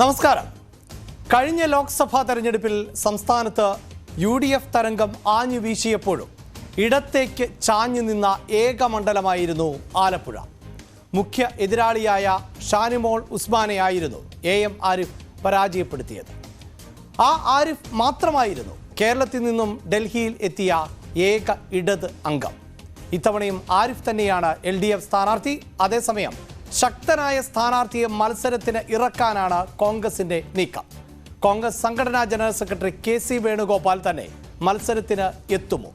നമസ്കാരം. കഴിഞ്ഞ ലോക്സഭാ തെരഞ്ഞെടുപ്പിൽ സംസ്ഥാനത്ത് യു ഡി എഫ് തരംഗം ആഞ്ഞു വീശിയപ്പോഴും ഇടത്തേക്ക് ചാഞ്ഞു നിന്ന ഏക മണ്ഡലമായിരുന്നു ആലപ്പുഴ. മുഖ്യ എതിരാളിയായ ഷാനിമോൾ ഉസ്മാനെയായിരുന്നു എ എം ആരിഫ് പരാജയപ്പെടുത്തിയത്. ആ ആരിഫ് മാത്രമായിരുന്നു കേരളത്തിൽ നിന്നും ഡൽഹിയിൽ എത്തിയ ഏക ഇടത് അംഗം. ഇത്തവണയും ആരിഫ് തന്നെയാണ് എൽ ഡി എഫ് സ്ഥാനാർത്ഥി. അതേസമയം ശക്തനായ സ്ഥാനാർത്ഥിയെ മത്സരത്തിന് ഇറക്കാനാണ് കോൺഗ്രസിന്റെ നീക്കം. കോൺഗ്രസ് സംഘടനാ general secretary K C Venugopal തന്നെ മത്സരത്തിന് എത്തുമോ?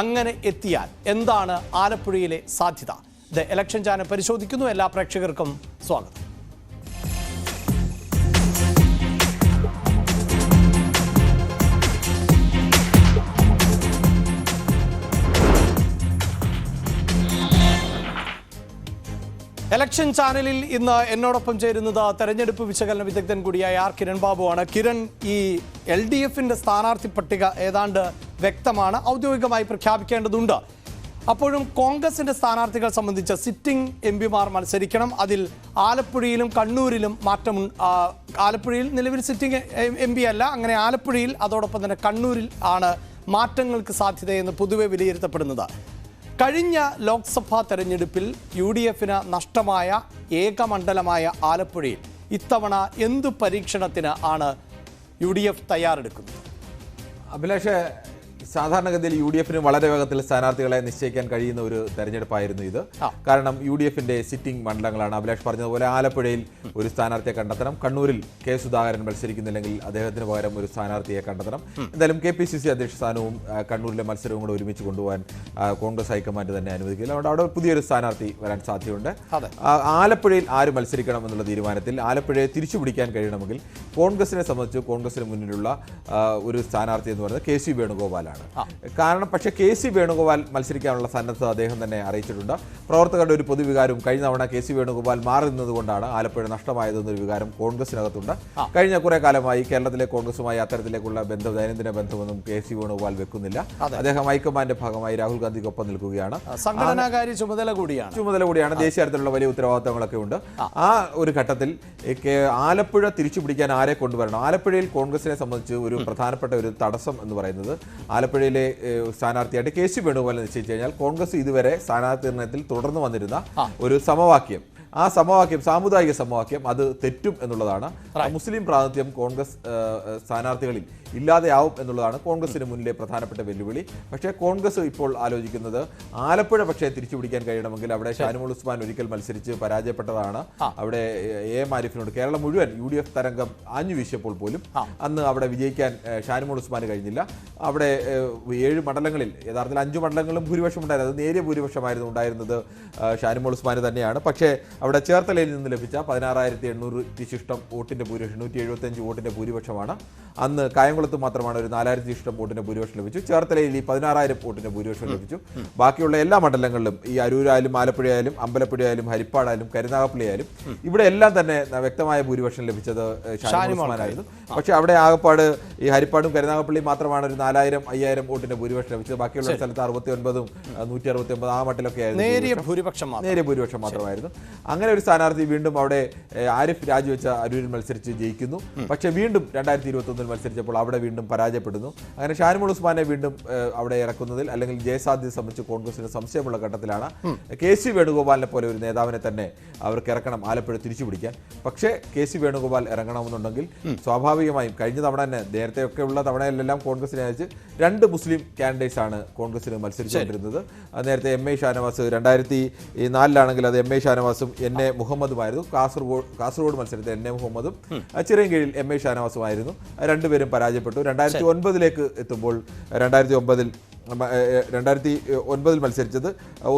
അങ്ങനെ എത്തിയാൽ എന്താണ് ആലപ്പുഴയിലെ സാധ്യത? ഇത് ഇലക്ഷൻ ചാനൽ പരിശോധിക്കുന്നു. എല്ലാ പ്രേക്ഷകർക്കും സ്വാഗതം. ഇലക്ഷൻ ചാനലിൽ ഇന്ന് എന്നോടൊപ്പം ചേരുന്നത് തെരഞ്ഞെടുപ്പ് വിശകലന വിദഗ്ധൻ കൂടിയായ ആർ കിരൺ ബാബുവാണ് കിരൺ ഈ എൽ ഡി എഫിന്റെ സ്ഥാനാർത്ഥി പട്ടിക ഏതാണ്ട് വ്യക്തമാണ് ഔദ്യോഗികമായി പ്രഖ്യാപിക്കേണ്ടതുണ്ട്. അപ്പോഴും കോൺഗ്രസിന്റെ സ്ഥാനാർത്ഥികൾ സംബന്ധിച്ച് സിറ്റിംഗ് എം പിമാർ മത്സരിക്കണം. അതിൽ ആലപ്പുഴയിലും കണ്ണൂരിലും മാറ്റം ആലപ്പുഴയിൽ നിലവിൽ സിറ്റിംഗ് എം പി അല്ല അങ്ങനെ ആലപ്പുഴയിൽ അതോടൊപ്പം തന്നെ കണ്ണൂരിൽ ആണ് മാറ്റങ്ങൾക്ക് സാധ്യതയെന്ന് പൊതുവെ വിലയിരുത്തപ്പെടുന്നത്. കഴിഞ്ഞ ലോക്സഭാ തെരഞ്ഞെടുപ്പിൽ യു ഡി എഫിന് നഷ്ടമായ ഏകമണ്ഡലമായ ആലപ്പുഴയിൽ ഇത്തവണ എന്തു പരീക്ഷണത്തിന് ആണ് യു ഡി എഫ് തയ്യാറെടുക്കുന്നത്? അഭിലാഷ് സാധാരണഗതിയിൽ യു ഡി എഫിന് വളരെ വേഗത്തിൽ സ്ഥാനാർത്ഥികളെ നിശ്ചയിക്കാൻ കഴിയുന്ന ഒരു തെരഞ്ഞെടുപ്പായിരുന്നു ഇത്. കാരണം യു ഡി എഫിന്റെ സിറ്റിംഗ് മണ്ഡലങ്ങളാണ്. അഭിലാഷ് പറഞ്ഞതുപോലെ ആലപ്പുഴയിൽ ഒരു സ്ഥാനാർത്ഥിയെ കണ്ടെത്തണം. കണ്ണൂരിൽ കെ സുധാകരൻ മത്സരിക്കുന്നില്ലെങ്കിൽ അദ്ദേഹത്തിന് പകരം ഒരു സ്ഥാനാർത്ഥിയെ കണ്ടെത്തണം. എന്തായാലും കെ പി സി സി അധ്യക്ഷ സ്ഥാനവും കണ്ണൂരിലെ മത്സരവും കൂടെ ഒരുമിച്ച് കൊണ്ടുപോകാൻ കോൺഗ്രസ് ഹൈക്കമാൻഡ് തന്നെ അനുവദിക്കില്ല. അതുകൊണ്ട് അവിടെ പുതിയൊരു സ്ഥാനാർത്ഥി വരാൻ സാധ്യതയുണ്ട്. ആലപ്പുഴയിൽ ആര് മത്സരിക്കണം എന്നുള്ള തീരുമാനത്തിൽ ആലപ്പുഴയെ തിരിച്ചു പിടിക്കാൻ കഴിയണമെങ്കിൽ കോൺഗ്രസിനെ സംബന്ധിച്ച് കോൺഗ്രസിന് മുന്നിലുള്ള ഒരു സ്ഥാനാർത്ഥി എന്ന് പറയുന്നത് കെ സി വേണുഗോപാലാണ് കാരണം പക്ഷേ കെ സി വേണുഗോപാൽ മത്സരിക്കാനുള്ള സന്നദ്ധത അദ്ദേഹം തന്നെ അറിയിച്ചിട്ടുണ്ട്. പ്രവർത്തകരുടെ ഒരു പൊതുവികാരവും കഴിഞ്ഞ തവണ കെ സി വേണുഗോപാൽ മാറി നിന്നതുകൊണ്ടാണ് ആലപ്പുഴ നഷ്ടമായതെന്നൊരു വികാരം കോൺഗ്രസിനകത്തുണ്ട്. കഴിഞ്ഞ കുറെ കാലമായി കേരളത്തിലെ കോൺഗ്രസുമായി അത്തരത്തിലേക്കുള്ള ബന്ധം ദൈനംദിന ബന്ധമൊന്നും കെ സി വേണുഗോപാൽ വെക്കുന്നില്ല. അദ്ദേഹം ഹൈക്കമാൻഡിന്റെ ഭാഗമായി രാഹുൽ ഗാന്ധിക്കൊപ്പം നിൽക്കുകയാണ്. സംഘടനാകാര്യ ചുമതല കൂടിയാണ്. ചുമതല കൂടിയാണ്. ദേശീയ തലത്തിലുള്ള വലിയ ഉത്തരവാദിത്തങ്ങളൊക്കെ ഉണ്ട്. ആ. ഒരു ഘട്ടത്തിൽ ആലപ്പുഴ തിരിച്ചു പിടിക്കാൻ ആരെ കൊണ്ടുവരണം? ആലപ്പുഴയിൽ കോൺഗ്രസിനെ സംബന്ധിച്ച് ഒരു പ്രധാനപ്പെട്ട ഒരു തടസ്സം എന്ന് പറയുന്നത് ആലപ്പുഴയിലെ സ്ഥാനാർത്ഥിയായിട്ട് കെ സി വേണുഗോപാൽ നിശ്ചയിച്ചു കഴിഞ്ഞാൽ കോൺഗ്രസ് ഇതുവരെ സ്ഥാനാർത്ഥി നിർണയത്തിൽ തുടർന്ന് വന്നിരുന്ന ഒരു സമവാക്യം. ആ സമവാക്യം സാമുദായിക സമവാക്യം അത് തെറ്റും എന്നുള്ളതാണ്. മുസ്ലിം പ്രാതിനിധ്യം കോൺഗ്രസ് സ്ഥാനാർത്ഥികളിൽ ഇല്ലാതെയാവും എന്നുള്ളതാണ് കോൺഗ്രസിന് മുന്നിലെ പ്രധാനപ്പെട്ട വെല്ലുവിളി. പക്ഷേ കോൺഗ്രസ് ഇപ്പോൾ ആലോചിക്കുന്നത് ആലപ്പുഴ പക്ഷേ തിരിച്ചു പിടിക്കാൻ കഴിയണമെങ്കിൽ അവിടെ ഷാനിമുൾ ഉസ്മാൻ ഒരിക്കൽ മത്സരിച്ച് പരാജയപ്പെട്ടതാണ്. അവിടെ എ എം ആരിഫിനോട് കേരളം മുഴുവൻ യു ഡി എഫ് തരംഗം ആഞ്ഞു വീശിയപ്പോൾ പോലും അന്ന് അവിടെ വിജയിക്കാൻ ഉസ്മാൻ ഉസ്മാന് കഴിഞ്ഞില്ല. അവിടെ ഏഴ് മണ്ഡലങ്ങളിൽ യഥാർത്ഥത്തിൽ അഞ്ചു മണ്ഡലങ്ങളും ഭൂരിപക്ഷം ഉണ്ടായിരുന്നു അത് നേരിയ ഭൂരിപക്ഷമായിരുന്നു ഉണ്ടായിരുന്നത് ഉസ്മാൻ ഉസ്മാന് തന്നെയാണ്. പക്ഷേ അവിടെ ചേർത്തലയിൽ നിന്ന് ലഭിച്ച പതിനാറായിരത്തി എണ്ണൂറ് ശിഷ്ടം വോട്ടിന്റെ ഭൂരിപക്ഷം നൂറ്റി എഴുപത്തഞ്ച് വോട്ടിന്റെ ഭൂരിപക്ഷമാണ്. അന്ന് കായംകുളത്ത് മാത്രമാണ് ഒരു നാലായിരത്തി ഇഷ്ടം വോട്ടിന്റെ ഭൂരിപക്ഷം ലഭിച്ചു. ചേർത്തലയിൽ ഈ പതിനാറായിരം വോട്ടിന്റെ ഭൂരിപക്ഷം ലഭിച്ചു. ബാക്കിയുള്ള എല്ലാ മണ്ഡലങ്ങളിലും ഈ അരൂരായാലും ആലപ്പുഴയായാലും അമ്പലപ്പുഴയായാലും ഹരിപ്പാടായാലും കരുനാഗപ്പള്ളിയായാലും ഇവിടെ എല്ലാം തന്നെ വ്യക്തമായ ഭൂരിപക്ഷം ലഭിച്ചത് ഷാനിമാനായിരുന്നു പക്ഷെ അവിടെ ആകപ്പാട് ഈ ഹരിപ്പാടും കരുനാഗപ്പള്ളിയും മാത്രമാണ് ഒരു നാലായിരം അയ്യായിരം വോട്ടിന്റെ ഭൂരിപക്ഷം ലഭിച്ചത്. ബാക്കിയുള്ള സ്ഥലത്ത് അറുപത്തി ഒൻപതും നൂറ്റി അറുപത്തി ഒമ്പത് ആ മട്ടിലൊക്കെ ആയിരുന്നു നേരിയ ഭൂരിപക്ഷം. നേരിയ ഭൂരിപക്ഷം മാത്രമായിരുന്നു. അങ്ങനെ ഒരു സ്ഥാനാർത്ഥി വീണ്ടും അവിടെ ആരിഫ് രാജിവെച്ച അരൂരിൽ മത്സരിച്ച് ജയിക്കുന്നു. പക്ഷെ വീണ്ടും രണ്ടായിരത്തി ഇരുപത്തി മത്സരിച്ചപ്പോൾ അവിടെ വീണ്ടും പരാജയപ്പെടുന്നു. അങ്ങനെ ഷാനിമുൾ ഉസ്മാനെ വീണ്ടും അവിടെ ഇറക്കുന്നതിൽ അല്ലെങ്കിൽ ജയസാധ്യത സംബന്ധിച്ച് കോൺഗ്രസിന് സംശയമുള്ള ഘട്ടത്തിലാണ്. കെ സി വേണുഗോപാലിനെ പോലെ ഒരു നേതാവിനെ തന്നെ അവർക്ക് ഇറക്കണം ആലപ്പുഴ തിരിച്ചു പിടിക്കാൻ പക്ഷേ കെ സി വേണുഗോപാൽ ഇറങ്ങണമെന്നുണ്ടെങ്കിൽ സ്വാഭാവികമായും കഴിഞ്ഞ തവണ തന്നെ നേരത്തെ ഒക്കെ ഉള്ള തവണയിലെല്ലാം കോൺഗ്രസിനെ അയച്ച് രണ്ട് മുസ്ലിം കാൻഡിഡേറ്റ്സ് ആണ് കോൺഗ്രസിന് മത്സരിച്ചുകൊണ്ടിരുന്നത്. നേരത്തെ എം എ ഷാനവാസ് രണ്ടായിരത്തി നാലിലാണെങ്കിൽ അത് എം എ ഷാനവാസും എൻ എ മുഹമ്മദുമായിരുന്നു. കാസർഗോഡ് കാസർഗോഡ് മത്സരത്തിൽ എൻ എ മുഹമ്മദും ചിറയും കീഴിൽ എം എ ഷാനവാസുമായിരുന്നു. രണ്ടുപേരും പരാജയപ്പെട്ടു. രണ്ടായിരത്തി ഒൻപതിലേക്ക് എത്തുമ്പോൾ രണ്ടായിരത്തി ഒമ്പതിൽ രണ്ടായിരത്തി ഒൻപതിൽ മത്സരിച്ചത്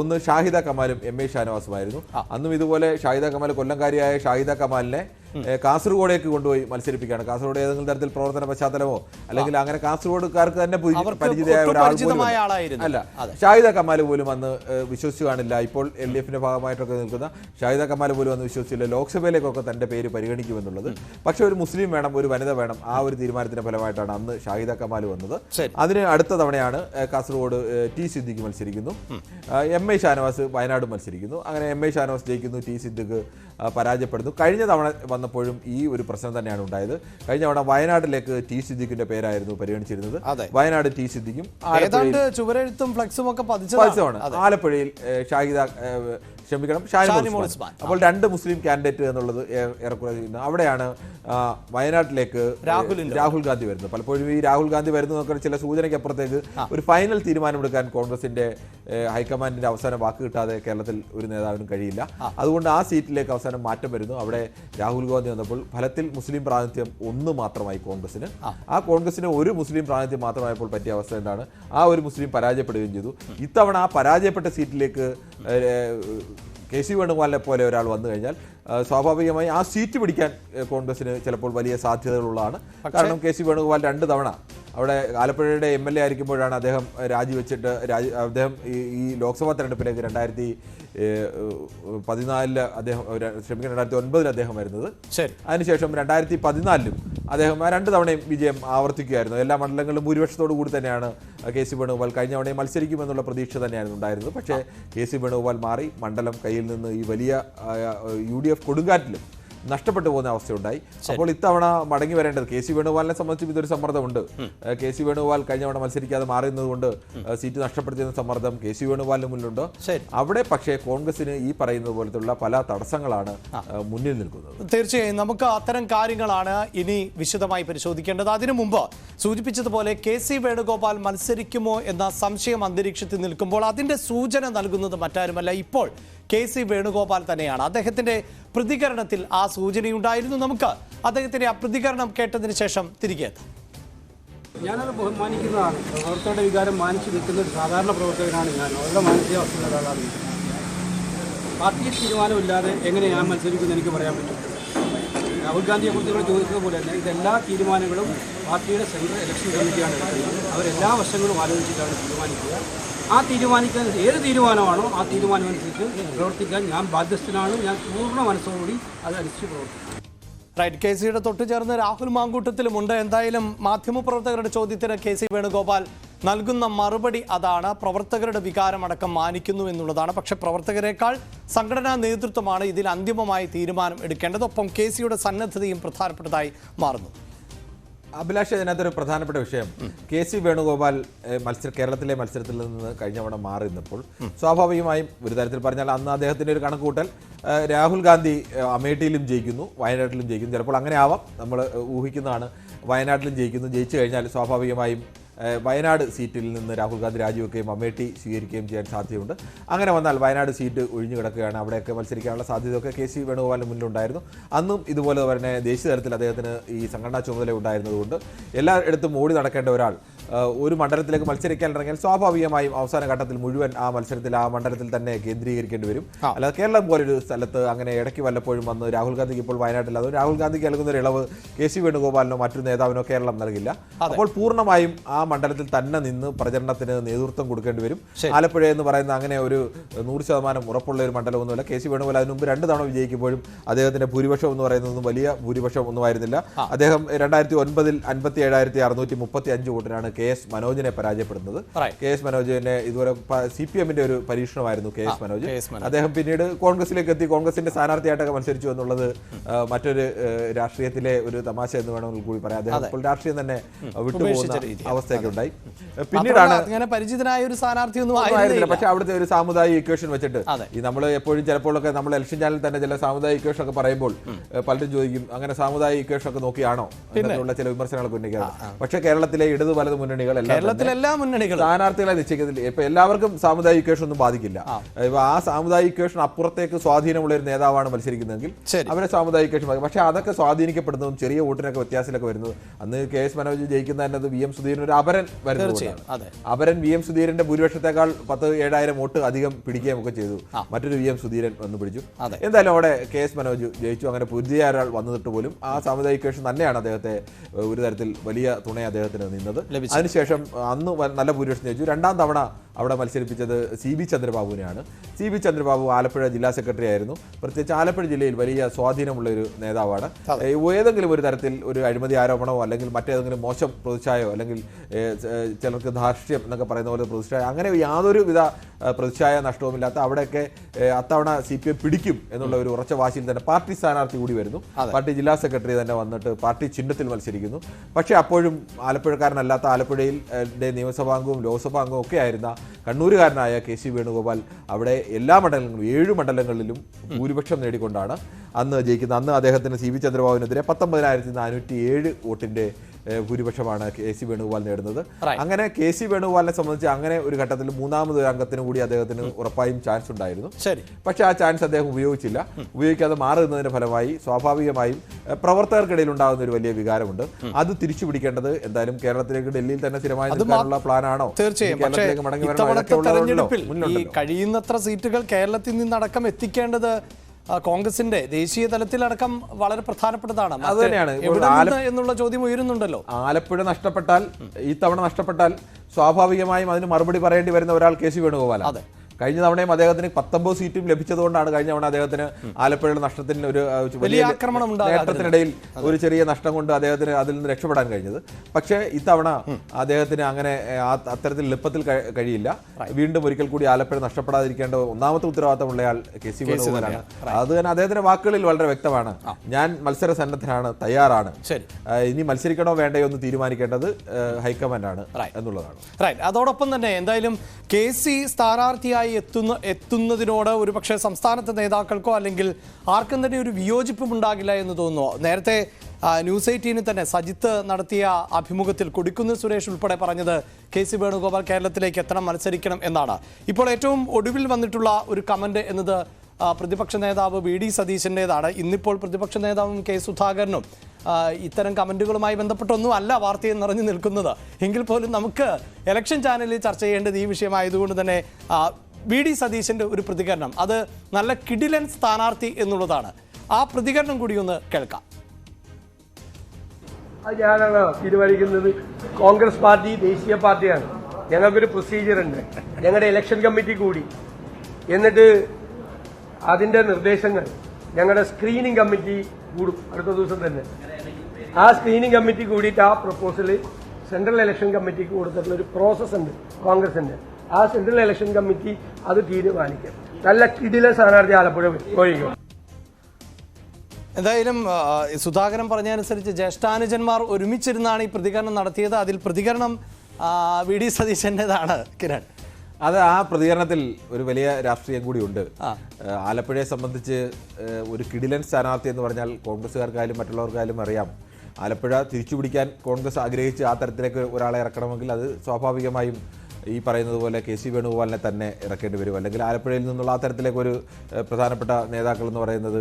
ഒന്ന് ഷാഹിദ കമാലും എം എ ഷാനവാസുമായിരുന്നു. അന്നും ഇതുപോലെ ഷാഹിദ കമാൽ കൊല്ലംകാരിയായ ഷാഹിദ കമാലിനെ കാസർഗോഡേക്ക് കൊണ്ടുപോയി മത്സരിപ്പിക്കുകയാണ്. കാസർഗോഡ് ഏതെങ്കിലും തരത്തിൽ പ്രവർത്തന പശ്ചാത്തലമോ അല്ലെങ്കിൽ അങ്ങനെ കാസർഗോഡുകാർക്ക് തന്നെ പുരി- പരിചിതയായ ഒരാളായിരുന്നു ഒരാൾ പോലും അല്ല. ഷാഹിദ കമാൽ പോലും അന്ന് വിശ്വസിച്ചു കാണില്ല. ഇപ്പോൾ എൽ ഡി എഫിന്റെ ഭാഗമായിട്ടൊക്കെ നിൽക്കുന്ന ഷാഹിദ കമാൽ പോലും അന്ന് വിശ്വസിച്ചില്ല. ലോക്സഭയിലേക്കൊക്കെ തന്റെ പേര് പരിഗണിക്കുമെന്നുള്ളത്. പക്ഷെ ഒരു മുസ്ലിം വേണം ഒരു വനിത വേണം. ആ ഒരു തീരുമാനത്തിന്റെ ഫലമായിട്ടാണ് അന്ന് ഷാഹിദ കമാൽ വന്നത്. അതിന് അടുത്ത തവണയാണ് കാസർഗോഡ് ടി സിദ്ദിഖ് മത്സരിക്കുന്നു. എം ഐ ഷാനവാസ് വയനാട് മത്സരിക്കുന്നു. അങ്ങനെ എം ഐ ഷാനവാസ് ജയിക്കുന്നു ടി സിദ്ദിഖ് പരാജയപ്പെടുന്നു. കഴിഞ്ഞ തവണ വന്നപ്പോഴും ഈ ഒരു പ്രശ്നം തന്നെയാണ് ഉണ്ടായത്. കഴിഞ്ഞ തവണ വയനാട്ടിലേക്ക് ടി സിദ്ദിഖിന്റെ പേരായിരുന്നു പരിഗണിച്ചിരുന്നത്. വയനാട് ടി സിദ്ദിഖും ചുവരെഴുത്തും ഫ്ലക്സും ഒക്കെ പതിച്ചതാണ്. ആലപ്പുഴയിൽ ഷാഹിദ ക്ഷമിക്കണം ഷാനിമോൾ ഉസ്മാൻ. അപ്പോൾ രണ്ട് മുസ്ലിം കാൻഡിഡേറ്റ് എന്നുള്ളത് ഏറെക്കുറെ അവിടെയാണ് വയനാട്ടിലേക്ക് രാഹുൽ രാഹുൽ ഗാന്ധി വരുന്നത്. പലപ്പോഴും ഈ രാഹുൽ ഗാന്ധി വരുന്നതൊക്കെ ചില സൂചനയ്ക്ക് അപ്പുറത്തേക്ക് ഒരു ഫൈനൽ തീരുമാനമെടുക്കാൻ കോൺഗ്രസിന്റെ ഹൈക്കമാൻഡിന്റെ അവസാന വാക്ക് കിട്ടാതെ കേരളത്തിൽ ഒരു നേതാവിനും കഴിയില്ല. അതുകൊണ്ട് ആ സീറ്റിലേക്ക് അവസാനം മാറ്റം വരുന്നു. അവിടെ രാഹുൽ ഗാന്ധി വന്നപ്പോൾ ഫലത്തിൽ മുസ്ലിം പ്രാതിനിധ്യം ഒന്ന് മാത്രമായി കോൺഗ്രസിന്. ആ. കോൺഗ്രസിന് ഒരു മുസ്ലിം പ്രാതിനിധ്യം മാത്രമായപ്പോൾ പറ്റിയ അവസ്ഥ എന്താണ്? ആ ഒരു മുസ്ലിം പരാജയപ്പെടുകയും ചെയ്തു. ഇത്തവണ ആ പരാജയപ്പെട്ട സീറ്റിലേക്ക് കെ സി വേണുഗോപാലിനെ പോലെ ഒരാൾ വന്നു കഴിഞ്ഞാൽ സ്വാഭാവികമായി ആ സീറ്റ് പിടിക്കാൻ കോൺഗ്രസിന് ചിലപ്പോൾ വലിയ സാധ്യതകളുള്ളതാണ്. കാരണം കെ സി വേണുഗോപാൽ രണ്ട് തവണ അവിടെ ആലപ്പുഴയുടെ എം എൽ എ ആയിരിക്കുമ്പോഴാണ് അദ്ദേഹം രാജിവെച്ചിട്ട് രാജി അദ്ദേഹം ഈ ഈ ലോക്സഭാ തെരഞ്ഞെടുപ്പിലേക്ക് രണ്ടായിരത്തി പതിനാലിൽ അദ്ദേഹം ശ്രമിക്കുന്ന ക്ഷമിക്കണം രണ്ടായിരത്തി ഒൻപതിൽ അദ്ദേഹം വരുന്നത്. ശരി. അതിനുശേഷം രണ്ടായിരത്തി പതിനാലിലും അദ്ദേഹം രണ്ട് തവണയും വിജയം ആവർത്തിക്കുകയായിരുന്നു എല്ലാ മണ്ഡലങ്ങളിലും ഭൂരിപക്ഷത്തോടു കൂടി തന്നെയാണ് കെ സി വേണുഗോപാൽ കഴിഞ്ഞ തവണയും മത്സരിക്കുമെന്നുള്ള പ്രതീക്ഷ തന്നെയായിരുന്നു ഉണ്ടായിരുന്നത്. പക്ഷേ കെ സി വേണുഗോപാൽ മാറി മണ്ഡലം കയ്യിൽ നിന്ന് ഈ വലിയ യു ഡി എഫ് കൊടുങ്കാറ്റിലും നഷ്ടപ്പെട്ടു പോകുന്ന അവസ്ഥയുണ്ടായി. അപ്പോൾ ഇത്തവണ മടങ്ങി വരേണ്ടത് കെ സി വേണുഗോപാലിനെ സംബന്ധിച്ചും ഇതൊരു സമ്മർദ്ദമുണ്ട്. കെ സി വേണുഗോപാൽ കഴിഞ്ഞ തവണ മത്സരിക്കാതെ മാറിയുന്നതുകൊണ്ട് സീറ്റ് നഷ്ടപ്പെടുത്തിയെന്ന സമ്മർദ്ദം കെ സി വേണുഗോപാലിന് മുന്നിലുണ്ട്. അവിടെ പക്ഷേ കോൺഗ്രസിന് ഈ പറയുന്നത് പോലത്തുള്ള പല തടസ്സങ്ങളാണ് മുന്നിൽ നിൽക്കുന്നത്. തീർച്ചയായും നമുക്ക് അത്തരം കാര്യങ്ങളാണ് ഇനി വിശദമായി പരിശോധിക്കേണ്ടത്. അതിനു മുമ്പ് സൂചിപ്പിച്ചതുപോലെ കെ സി വേണുഗോപാൽ മത്സരിക്കുമോ എന്ന സംശയം അന്തരീക്ഷത്തിൽ നിൽക്കുമ്പോൾ അതിന്റെ സൂചന നൽകുന്നത് മറ്റാരുമല്ല. ഇപ്പോൾ കെ സി വേണുഗോപാൽ തന്നെയാണ്. അദ്ദേഹത്തിന്റെ പ്രതികരണത്തിൽ ആ സൂചനയുണ്ടായിരുന്നു. നമുക്ക് അദ്ദേഹത്തിന്റെ ആ പ്രതികരണം കേട്ടതിന് ശേഷം തിരികെ ഞാനത് ബഹുമാനിക്കുന്നതാണ്. പ്രവർത്തകരുടെ വികാരം മാനിച്ചു നിൽക്കുന്ന ഒരു സാധാരണ പ്രവർത്തകനാണ് ഞാൻ. അവരുടെ മാനസികാവസ്ഥയുള്ള ഒരാളാണ്. പാർട്ടി തീരുമാനമില്ലാതെ എങ്ങനെ ഞാൻ മത്സരിക്കുമെന്ന് എനിക്ക് പറയാൻ പറ്റും രാഹുൽ ഗാന്ധിയെ കുറിച്ച് നിങ്ങൾ ചോദിച്ചത് പോലെ തന്നെ ഇതെല്ലാ തീരുമാനങ്ങളും പാർട്ടിയുടെ സെൻട്രൽ ഇലക്ഷൻ കമ്മിറ്റിയാണ് എടുക്കുന്നത്. അവരെല്ലാ വശങ്ങളും ആലോചിച്ചിട്ടാണ് തീരുമാനിക്കുക. ആ തീരുമാനിക്കാൻ ഏത് തീരുമാനമാണോ ആ തീരുമാനമനുസരിച്ച് പ്രവർത്തിക്കാൻ ഞാൻ ബാധ്യസ്ഥനാണ്. ഞാൻ പൂർണ മനസ്സോടുകൂടി അതനുസരിച്ച് പ്രവർത്തിക്കും. റൈറ്റ് കെ സിയുടെ തൊട്ടു ചേർന്ന് രാഹുൽ മാങ്കൂട്ടത്തിലുമുണ്ട് എന്തായാലും മാധ്യമപ്രവർത്തകരുടെ ചോദ്യത്തിന് കെ സി വേണുഗോപാൽ നൽകുന്ന മറുപടി അതാണ്. പ്രവർത്തകരുടെ വികാരമടക്കം മാനിക്കുന്നു എന്നുള്ളതാണ്. പക്ഷെ പ്രവർത്തകരെക്കാൾ സംഘടനാ നേതൃത്വമാണ് ഇതിൽ അന്തിമമായി തീരുമാനം എടുക്കേണ്ടത്. ഒപ്പം കെ സിയുടെ സന്നദ്ധതയും പ്രധാനപ്പെട്ടതായി മാറുന്നു. അഭിലാഷ് അതിനകത്തൊരു പ്രധാനപ്പെട്ട വിഷയം. കെ സി വേണുഗോപാൽ മത്സര കേരളത്തിലെ മത്സരത്തിൽ നിന്ന് കഴിഞ്ഞ തവണ മാറി നിന്നപ്പോൾ സ്വാഭാവികമായും ഒരു തരത്തിൽ പറഞ്ഞാൽ അന്ന് അദ്ദേഹത്തിന്റെ ഒരു കണക്കൂട്ടൽ രാഹുൽ ഗാന്ധി അമേഠിയിലും ജയിക്കുന്നു വയനാട്ടിലും ജയിക്കുന്നു. ചിലപ്പോൾ അങ്ങനെ ആവാം. നമ്മൾ ഊഹിക്കുന്നതാണ്. വയനാട്ടിലും ജയിക്കുന്നു. ജയിച്ചു കഴിഞ്ഞാൽ സ്വാഭാവികമായും വയനാട് സീറ്റിൽ നിന്ന് രാഹുൽ ഗാന്ധി രാജിവെക്കുകയും മമ്മേട്ടി സ്വീകരിക്കുകയും ചെയ്യാൻ സാധ്യതയുണ്ട്. അങ്ങനെ വന്നാൽ വയനാട് സീറ്റ് ഒഴിഞ്ഞു കിടക്കുകയാണ്. അവിടെയൊക്കെ മത്സരിക്കാനുള്ള സാധ്യതയൊക്കെ കെ സി വേണുഗോപാലിന് മുന്നിലുണ്ടായിരുന്നു. അന്നും ഇതുപോലെ തന്നെ ദേശീയ തലത്തിൽ അദ്ദേഹത്തിന് ഈ സംഘടനാ ചുമതല ഉണ്ടായിരുന്നതുകൊണ്ട് എല്ലായിടത്തും ഓടി നടക്കേണ്ട ഒരാൾ ഒരു മണ്ഡലത്തിലേക്ക് മത്സരിക്കാൻ ഇറങ്ങിയാൽ സ്വാഭാവികമായും അവസാന ഘട്ടത്തിൽ മുഴുവൻ ആ മത്സരത്തിൽ ആ മണ്ഡലത്തിൽ തന്നെ കേന്ദ്രീകരിക്കേണ്ടി വരും. അല്ലാതെ കേരളം പോലൊരു സ്ഥലത്ത് അങ്ങനെ ഇടയ്ക്ക് വല്ലപ്പോഴും വന്ന് രാഹുൽ ഗാന്ധിക്ക് ഇപ്പോൾ വയനാട്ടിൽ അത് രാഹുൽ ഗാന്ധിക്ക് നൽകുന്ന ഒരു ഇളവ് കെ സി വേണുഗോപാലിനോ മറ്റൊരു നേതാവിനോ കേരളം നൽകില്ല. അപ്പോൾ പൂർണമായും ആ മണ്ഡലത്തിൽ തന്നെ നിന്ന് പ്രചരണത്തിന് നേതൃത്വം കൊടുക്കേണ്ടി വരും. ആലപ്പുഴ എന്ന് പറയുന്ന അങ്ങനെ ഒരു നൂറ് ശതമാനം ഉറപ്പുള്ള ഒരു മണ്ഡലമൊന്നുമല്ല. കെ സി വേണുഗോപാൽ അതിനുമുമ്പ് രണ്ട് തവണ വിജയിക്കുമ്പോഴും അദ്ദേഹത്തിന്റെ ഭൂരിപക്ഷം എന്ന് പറയുന്നതൊന്നും വലിയ ഭൂരിപക്ഷം ഒന്നും ആയിരുന്നില്ല. അദ്ദേഹം രണ്ടായിരത്തി ഒൻപതിൽ അൻപത്തി ഏഴായിരത്തി അറുന്നൂറ്റി മുപ്പത്തി അഞ്ച് വോട്ടിനാണ് കെ എസ് മനോജിനെ പരാജയപ്പെടുന്നത്. കെ എസ് മനോജിനെ ഇതുവരെ സി പി എമ്മിന്റെ ഒരു പരീക്ഷണമായിരുന്നു കെ എസ് മനോജ്. അദ്ദേഹം പിന്നീട് കോൺഗ്രസിലേക്ക് എത്തി. കോൺഗ്രസിന്റെ സ്ഥാനാർത്ഥിയായിട്ടൊക്കെ മത്സരിച്ചു എന്നുള്ളത് മറ്റൊരു രാഷ്ട്രീയത്തിലെ ഒരു തമാശ എന്ന് വേണമെങ്കിൽ കൂടി പറയാം. അദ്ദേഹം ഇപ്പോൾ രാഷ്ട്രീയം തന്നെ വിട്ടുപോകുന്ന അവസ്ഥയൊക്കെ ഉണ്ടായി പിന്നീടാണ് അങ്ങനെ പരിചിതനായ ഒരു ആയിരുന്നില്ല. പക്ഷെ അവിടുത്തെ ഒരു സാമുദായിക ഇക്വേഷൻ വെച്ചിട്ട് ഈ നമ്മൾ എപ്പോഴും ചിലപ്പോഴൊക്കെ നമ്മൾ ഇലക്ഷൻ ചാനൽ തന്നെ ചില സാമുദായിക ഇക്വേഷൻ ഒക്കെ പറയുമ്പോൾ പലരും ചോദിക്കും അങ്ങനെ സാമുദായിക ഇക്വേഷൻ ഒക്കെ നോക്കിയാണോ? എന്നുള്ള ചില വിമർശനങ്ങളൊക്കെ ഉന്നയിക്കാറ് പക്ഷേ കേരളത്തിലെ ഇടതു വലത് മുന്നണികൾ എല്ലാം തന്നെ കേരളത്തിലെ എല്ലാ മുന്നണികളും. സ്ഥാനാർത്ഥികളെ നിശ്ചയിക്കുന്നില്ല ഇപ്പൊ എല്ലാവർക്കും സാമുദായിക ഇക്വേഷൻ ഒന്നും ബാധിക്കില്ല. ഇപ്പൊ ആ സാമുദായിക ഇക്വേഷൻ അപ്പുറത്തേക്ക് സ്വാധീനമുള്ള ഒരു നേതാവാണ് മത്സരിക്കുന്നതെങ്കിൽ. അവരെ സാമുദായിക ഇക്വേഷൻ ബാധിക്കും. പക്ഷെ അതൊക്കെ സ്വാധീനിക്കപ്പെടുന്നതും ചെറിയ വോട്ടിനൊക്കെ വ്യത്യാസത്തിലൊക്കെ വരുന്നത് അന്ന് കെ എസ് മനോജ് ജയിക്കുന്ന തന്നെ വി എം സുധീരൻ ഒരു അപരൻ വരുന്നത് അതെ. അപരൻ വി എം സുധീരന്റെ ഭൂരിപക്ഷത്തെക്കാൾ പത്ത് ഏഴായിരം വോട്ട് അധികം പിടിക്കുകയും ഒക്കെ ചെയ്തു. മറ്റൊരു വി എം സുധീരൻ വന്ന് പിടിച്ചു. അതെ. എന്തായാലും അവിടെ കെ എസ് മനോജ് ജയിച്ചു. അങ്ങനെ പുതിയ ഒരാൾ വന്നിട്ട് പോലും ആ സാമുദായിക ഇക്വേഷൻ തന്നെയാണ് അദ്ദേഹത്തെ ഒരു തരത്തിൽ വലിയ തുണ അദ്ദേഹത്തിന് നിന്നത്. അതിനുശേഷം അന്ന് നല്ല ഭൂരിപക്ഷം ജയിച്ചു. രണ്ടാം തവണ അവിടെ മത്സരിപ്പിച്ചത് സി ബി ചന്ദ്രബാബുവിനെയാണ്. സി ബി ചന്ദ്രബാബു ആലപ്പുഴ ജില്ലാ സെക്രട്ടറി ആയിരുന്നു. പ്രത്യേകിച്ച് ആലപ്പുഴ ജില്ലയിൽ വലിയ സ്വാധീനമുള്ള ഒരു നേതാവാണ്. ഏതെങ്കിലും ഒരു തരത്തിൽ ഒരു അഴിമതി ആരോപണമോ അല്ലെങ്കിൽ മറ്റേതെങ്കിലും മോശം പ്രതിച്ഛായോ അല്ലെങ്കിൽ ചിലർക്ക് ധാർഷ്ട്യം എന്നൊക്കെ പറയുന്ന പോലെ പ്രതിച്ഛായ അങ്ങനെ യാതൊരുവിധ ഏ, പ്രതിച്ഛായ നഷ്ടവുമില്ലാത്ത അവിടെയൊക്കെ അത്തവണ സി പി എം പിടിക്കും എന്നുള്ള ഒരു ഉറച്ച വാശിയിൽ തന്നെ പാർട്ടി സ്ഥാനാർത്ഥി കൂടി വരുന്നു. പാർട്ടി ജില്ലാ സെക്രട്ടറി തന്നെ വന്നിട്ട് പാർട്ടി ചിഹ്നത്തിൽ മത്സരിക്കുന്നു. പക്ഷേ അപ്പോഴും ആലപ്പുഴക്കാരനല്ലാത്ത ആലപ്പുഴയിൽ നിയമസഭാ അംഗവും നിയമസഭാംഗവും ലോക്സഭാംഗവും ഒക്കെ ആയിരുന്ന കണ്ണൂരുകാരനായ കെ സി വേണുഗോപാൽ അവിടെ എല്ലാ മണ്ഡലങ്ങളിലും ഏഴ് മണ്ഡലങ്ങളിലും ഭൂരിപക്ഷം നേടിക്കൊണ്ടാണ് അന്ന് ജയിക്കുന്നത്. അന്ന് അദ്ദേഹത്തിന് സി വി ചന്ദ്രബാബുവിനെതിരെ പത്തൊമ്പതിനായിരത്തി നാനൂറ്റി ഏഴ് വോട്ടിന്റെ ഭൂരിപക്ഷമാണ് കെ സി വേണുഗോപാൽ നേടുന്നത്. അങ്ങനെ കെ സി വേണുഗോപാലിനെ സംബന്ധിച്ച് അങ്ങനെ ഒരു ഘട്ടത്തിൽ മൂന്നാമത് ഒരു അംഗത്തിന് കൂടി അദ്ദേഹത്തിന് ഉറപ്പായും ചാൻസ് ഉണ്ടായിരുന്നു. ശരി. പക്ഷെ ആ ചാൻസ് അദ്ദേഹം ഉപയോഗിച്ചില്ല. ഉപയോഗിക്കാതെ മാറുന്നതിന്റെ ഫലമായി സ്വാഭാവികമായും പ്രവർത്തകർക്കിടയിൽ ഉണ്ടാകുന്ന ഒരു വലിയ വികാരമുണ്ട്. അത് തിരിച്ചു പിടിക്കേണ്ടത് എന്തായാലും കേരളത്തിലേക്ക് ഡൽഹിയിൽ തന്നെ സ്ഥിരമായി നിൽക്കാനുള്ള പ്ലാനാണോ തീർച്ചയായും. ഈ കഴിയുന്നത്ര സീറ്റുകൾ കേരളത്തിൽ നിന്നടക്കം എത്തിക്കേണ്ടത് കോൺഗ്രസിന്റെ ദേശീയ തലത്തിലടക്കം വളരെ പ്രധാനപ്പെട്ടതാണ് അത് തന്നെയാണ്. എന്നുള്ള ചോദ്യം ഉയരുന്നുണ്ടല്ലോ ആലപ്പുഴ നഷ്ടപ്പെട്ടാൽ ഈ തവണ നഷ്ടപ്പെട്ടാൽ സ്വാഭാവികമായും അതിന് മറുപടി പറയേണ്ടി വരുന്ന ഒരാൾ കെ സി വേണുഗോപാലാണ് അതെ. കഴിഞ്ഞ തവണയും അദ്ദേഹത്തിന് പത്തൊമ്പത് സീറ്റും ലഭിച്ചതുകൊണ്ടാണ് കഴിഞ്ഞ തവണ അദ്ദേഹത്തിന് ആലപ്പുഴയുടെ നഷ്ടത്തിന് ഒരു വലിയ ആക്രമണം. നേട്ടത്തിനിടയിൽ ഒരു ചെറിയ നഷ്ടം കൊണ്ട് അദ്ദേഹത്തിന് അതിൽ നിന്ന് രക്ഷപ്പെടാൻ കഴിഞ്ഞത്. പക്ഷേ ഇത്തവണ അദ്ദേഹത്തിന് അങ്ങനെ അത്തരത്തിൽ എളുപ്പത്തിൽ കഴിയില്ല. വീണ്ടും ഒരിക്കൽ കൂടി ആലപ്പുഴ നഷ്ടപ്പെടാതിരിക്കേണ്ട ഒന്നാമത്തെ ഉത്തരവാദിത്തമുള്ളയാൾ കെ സി വേണുഗോപാലാണ്. അത് തന്നെ അദ്ദേഹത്തിന്റെ വാക്കുകളിൽ വളരെ വ്യക്തമാണ്. ഞാൻ മത്സര സന്നദ്ധനാണ് തയ്യാറാണ്. ശരി. ഇനി മത്സരിക്കണോ വേണ്ടയോ എന്ന് തീരുമാനിക്കേണ്ടത് ഹൈക്കമാൻഡാണ് എന്നുള്ളതാണ്. അതോടൊപ്പം തന്നെ എന്തായാലും കെ സി സ്ഥാനാർത്ഥിയായി എത്തുന്ന എത്തുന്നതിനോട് ഒരു പക്ഷേ സംസ്ഥാനത്തെ നേതാക്കൾക്കോ അല്ലെങ്കിൽ ആർക്കും തന്നെ ഒരു വിയോജിപ്പും ഉണ്ടാകില്ല എന്ന് തോന്നുന്നു. നേരത്തെ ന്യൂസ് എയ്റ്റീനിൽ തന്നെ സജിത്ത് നടത്തിയ അഭിമുഖത്തിൽ കൊടിക്കുന്ന് സുരേഷ് ഉൾപ്പെടെ പറഞ്ഞത് കെ സി വേണുഗോപാൽ കേരളത്തിലേക്ക് എത്തണം മത്സരിക്കണം എന്നാണ്. ഇപ്പോൾ ഏറ്റവും ഒടുവിൽ വന്നിട്ടുള്ള ഒരു കമന്റ് എന്നത് പ്രതിപക്ഷ നേതാവ് വി ഡി സതീശന്റെതാണ് ഇന്നിപ്പോൾ പ്രതിപക്ഷ നേതാവും കെ സുധാകരനും ഇത്തരം കമന്റുകളുമായി ബന്ധപ്പെട്ടൊന്നും അല്ല വാർത്തയിൽ നിറഞ്ഞു നിൽക്കുന്നത്. എങ്കിൽ പോലും നമുക്ക് ഇലക്ഷൻ ചാനലിൽ ചർച്ച ചെയ്യേണ്ടത് ഈ വിഷയമായതുകൊണ്ട് തന്നെ വി ഡി സതീശന്റെ ഒരു പ്രതികരണം. അത് നല്ല കിഡിലൻ സ്ഥാനാർത്ഥി എന്നുള്ളതാണ്. ആ പ്രതികരണം കൂടി ഒന്ന് കേൾക്കാം. അത് ഞാനാണ് തീരുമാനിക്കുന്നത്. കോൺഗ്രസ് പാർട്ടി ദേശീയ പാർട്ടിയാണ്. ഞങ്ങൾക്കൊരു പ്രൊസീജിയർ ഉണ്ട്. ഞങ്ങളുടെ ഇലക്ഷൻ കമ്മിറ്റി കൂടി. എന്നിട്ട് അതിന്റെ നിർദ്ദേശങ്ങൾ ഞങ്ങളുടെ സ്ക്രീനിങ് കമ്മിറ്റി കൂടും അടുത്ത ദിവസം തന്നെ. ആ സ്ക്രീനിങ് കമ്മിറ്റി കൂടിയിട്ട് ആ പ്രപ്പോസൽ സെൻട്രൽ ഇലക്ഷൻ കമ്മിറ്റിക്ക് കൊടുത്തിട്ടുള്ള ഒരു പ്രോസസ്സ് ഉണ്ട്. കോൺഗ്രസിന്റെ ആ സെൻട്രൽ ഇലക്ഷൻ കമ്മിറ്റി അത് തീരുമാനിക്കും നല്ല കിടില സ്ഥാനാർത്ഥി ആലപ്പുഴ ഒഴിക്കും എന്തായാലും സുധാകരൻ പറഞ്ഞതനുസരിച്ച് ജ്യേഷ്ഠാനുജന്മാർ ഒരുമിച്ചിരുന്നാണ് ഈ പ്രതികരണം നടത്തിയത്. അതിൽ പ്രതികരണം വി ഡി സതീശന്റെതാണ് കിരൺ. അത് ആ പ്രതികരണത്തിൽ ഒരു വലിയ രാഷ്ട്രീയം കൂടിയുണ്ട് ആലപ്പുഴയെ സംബന്ധിച്ച് ഒരു കിടിലൻ സ്ഥാനാർത്ഥി എന്ന് പറഞ്ഞാൽ കോൺഗ്രസ്സുകാർക്കായാലും മറ്റുള്ളവർക്കായാലും അറിയാം. ആലപ്പുഴ തിരിച്ചുപിടിക്കാൻ കോൺഗ്രസ് ആഗ്രഹിച്ച് ആ തരത്തിലേക്ക് ഒരാളെ ഇറക്കണമെങ്കിൽ അത് സ്വാഭാവികമായും ഈ പറയുന്നത് പോലെ കെ സി വേണുഗോപാലിനെ തന്നെ ഇറക്കേണ്ടി വരും. അല്ലെങ്കിൽ ആലപ്പുഴയിൽ നിന്നുള്ള ആ തരത്തിലേക്ക് ഒരു പ്രധാനപ്പെട്ട നേതാക്കൾ എന്ന് പറയുന്നത്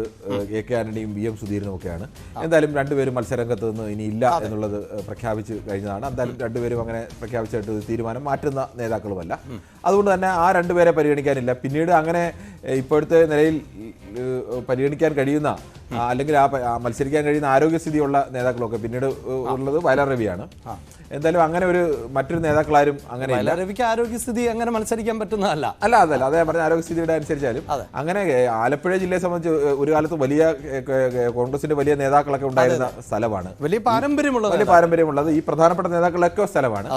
എ കെ ആന്റണിയും വി എം സുധീരനും ഒക്കെയാണ്. എന്തായാലും രണ്ടുപേരും മത്സരരംഗത്ത് നിന്ന് ഇനി ഇല്ല എന്നുള്ളത് പ്രഖ്യാപിച്ചു കഴിഞ്ഞതാണ്. എന്തായാലും രണ്ടുപേരും അങ്ങനെ പ്രഖ്യാപിച്ചിട്ട് തീരുമാനം മാറ്റുന്ന നേതാക്കളുമല്ല. അതുകൊണ്ട് തന്നെ ആ രണ്ടുപേരെ പരിഗണിക്കാനില്ല. പിന്നീട് അങ്ങനെ ഇപ്പോഴത്തെ നിലയിൽ പരിഗണിക്കാൻ കഴിയുന്ന അല്ലെങ്കിൽ ആ മത്സരിക്കാൻ കഴിയുന്ന ആരോഗ്യസ്ഥിതിയുള്ള നേതാക്കളൊക്കെ പിന്നീട് ഉള്ളത് വയലാർ രവിയാണ്. എന്തായാലും അങ്ങനെ ഒരു മറ്റൊരു നേതാക്കളാരും അങ്ങനെ രവിക്ക് ആരോഗ്യസ്ഥിതി അങ്ങനെ മത്സരിക്കാൻ പറ്റുന്നതല്ല. അല്ല അതല്ല. അതേ പറഞ്ഞ ആരോഗ്യസ്ഥിതിയുടെ അനുസരിച്ചാലും അങ്ങനെ ആലപ്പുഴ ജില്ലയെ സംബന്ധിച്ച് ഒരു കാലത്ത് വലിയ കോൺഗ്രസിന്റെ വലിയ നേതാക്കളൊക്കെ ഉണ്ടായിരുന്ന സ്ഥലമാണ്. വലിയ പാരമ്പര്യമുള്ള വലിയ പാരമ്പര്യമുള്ളത്. ഈ പ്രധാനപ്പെട്ട നേതാക്കളൊക്കെ സ്ഥലമാണ്.